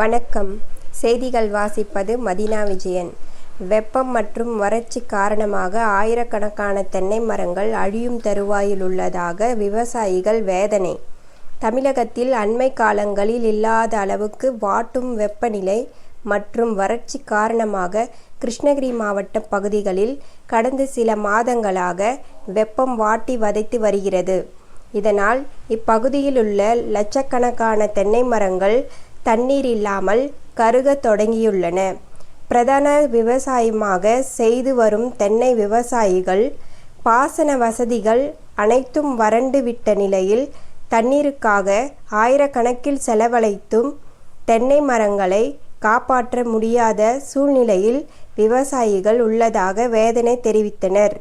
வணக்கம். செய்திகள் வாசிப்பது மதினா விஜயன். வெப்பம் மற்றும் வறட்சி காரணமாக ஆயிரக்கணக்கான தென்னை மரங்கள் அழியும் தருவாயில் உள்ளதாக விவசாயிகள் வேதனை. தமிழகத்தில் அண்மை காலங்களில் இல்லாத அளவுக்கு வாட்டும் வெப்பநிலை மற்றும் வறட்சி காரணமாக கிருஷ்ணகிரி மாவட்ட பகுதிகளில் கடந்த சில மாதங்களாக வெப்பம் வாட்டி வதைத்து வருகிறது. இதனால் இப்பகுதியில் உள்ள லட்சக்கணக்கான தென்னை மரங்கள் தண்ணீர் இல்லாமல் கருகத் தொடங்கியுள்ளன. பிரதான விவசாயமாக செய்து வரும் தென்னை விவசாயிகள் பாசன வசதிகள் அனைத்தும் வறண்டு விட்ட நிலையில் தண்ணீருக்காக ஆயிரக்கணக்கில் செலவழித்தும் தென்னை மரங்களை காப்பாற்ற முடியாத சூழ்நிலையில் விவசாயிகள் உள்ளதாக வேதனை தெரிவித்தனர்.